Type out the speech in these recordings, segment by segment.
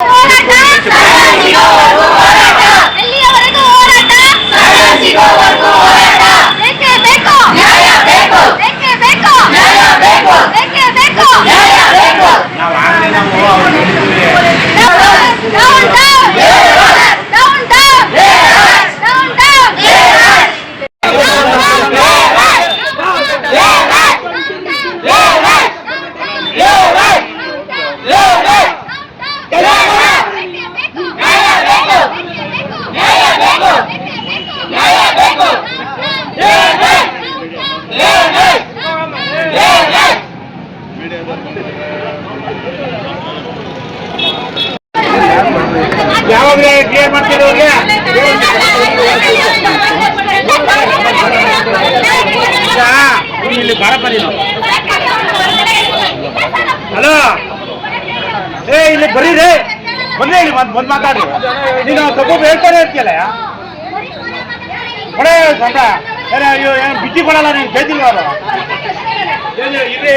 그는이날그의 목. ಯಾವಾಗ ಕ್ಲಿಯರ್ ಮಾಡ್ತೀರಿ ನೀವ್ ಇಲ್ಲಿ ಬರಪ್ಪ ನೀನು ಹಲೋ? ಏ ಇಲ್ಲಿ ಬರೀರಿ ಬಂದೇ ಇಲ್ಲಿ ಬಂದ್ ಬಂದ್ ಮಾತಾಡ್ರಿ. ನೀನು ತಪ್ಪು ಹೇಳ್ತಾನೆ ಇರ್ತೀಯಲ್ಲ ಕೊಡೆ ಸಂತ. ಏನ ಅಯ್ಯೋ ಏನು ಬಿಚ್ಚಿ ಕೊಡಲ್ಲ ನೀನು ಕೇಳ್ತೀನಿ ಅವರು? ಇರ್ರಿ.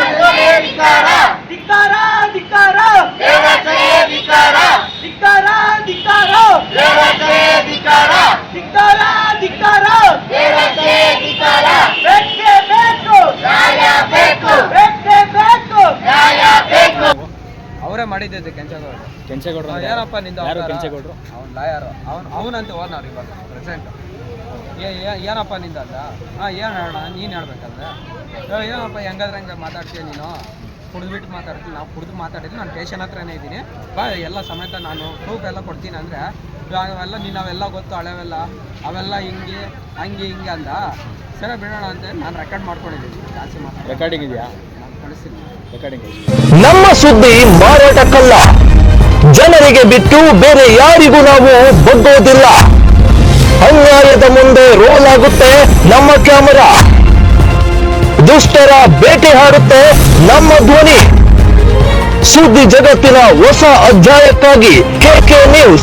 ಧಿಕ್ಕಾರ ಧಿಕ್ಕಾರ ಧಿಕ್ಕಾರ. ದೇವತೆಯ ಧಿಕ್ಕಾರ. ಧಿಕ್ಕಾರ ಧಿಕ್ಕಾರ. ದೇವತೆಯ ಧಿಕ್ಕಾರ. ಧಿಕ್ಕಾರ ಧಿಕ್ಕಾರ. ದೇವತೆಯ ಧಿಕ್ಕಾರ. ಬೇಕೇ ಬೇಕು. ನ್ಯಾಯ ಬೇಕು. ಬೇಕೇ ಬೇಕು. ನ್ಯಾಯ ಬೇಕು. ಅವರೇ ಮಾಡಿದ್ದೆ ಕೆಂಚಗೌಡ ಕೆಂಚಗೌಡ ಯಾರಪ್ಪ ನಿಂದ ಯಾರು ಕೆಂಚಗೌಡರು? ಅವನು ಲಾಯರ್. ಅವನು ಅವನಂತ ಓದ್ನವ್ರು ಇವಾಗ ಪ್ರೆಸೆಂಟ್ ಏನಪ್ಪ ನಿಂದ ಅಂತ? ಹಾಂ ಏನು ಹೇಳೋಣ? ನೀನು ಹೇಳ್ಬೇಕಂದ್ರೆ ಏನಪ್ಪ ಹೆಂಗಾದ್ರೆ ಹಂಗೆ ಮಾತಾಡ್ತೀಯ ನೀನು? ಕುಡಿದ್ಬಿಟ್ಟು ಮಾತಾಡ್ತೀನಿ. ನಾವು ಕುಡಿದು ಮಾತಾಡಿದ್ರೆ ನಾನು ಟೇಷನ್ ಹತ್ರನೇ ಇದ್ದೀನಿ. ಬಾ ಎಲ್ಲ ಸಮೇತ ನಾನು ಪ್ರೂಫ್ ಎಲ್ಲ ಕೊಡ್ತೀನಿ ಅಂದರೆ ಅವೆಲ್ಲ ನೀನು ಅವೆಲ್ಲ ಗೊತ್ತು ಹಳೆವೆಲ್ಲ ಅವೆಲ್ಲ ಹಿಂಗೆ ಹಂಗೆ ಹಿಂಗೆ ಅಂದ. ಸರಿ ಬಿಡೋಣ ಅಂತ ನಾನು ರೆಕಾರ್ಡ್ ಮಾಡ್ಕೊಂಡಿದ್ದೀನಿ. ಜಾಸ್ತಿ ಮಾತಾಡ ರೆಕಾರ್ಡಿಂಗ್ ಇದೆಯಾ? ನಾನು ಕಳಿಸ್ತೀನಿ. ರೆಕಾರ್ಡಿಂಗ್ ನಮ್ಮ ಸುದ್ದಿ ಮಾರಾಟಕ್ಕಲ್ಲ. ಜನರಿಗೆ ಬಿಟ್ಟು ಬೇರೆ ಯಾರಿಗೂ ನಾವು ಬಗ್ಗೋದಿಲ್ಲ. ಅನ್ಯಾಯದ ಮುಂದೆ ರೋಲ್ ಆಗುತ್ತೆ ನಮ್ಮ ಕ್ಯಾಮರಾ ದುಷ್ಟರ ಬೇಟೆ ಹಾಡುತ್ತೆ ನಮ್ಮ ಧ್ವನಿ. ಸುದ್ದಿ ಜಗತ್ತಿನ ಹೊಸ ಅಧ್ಯಾಯಕ್ಕಾಗಿ ಕೆಕೆ ನ್ಯೂಸ್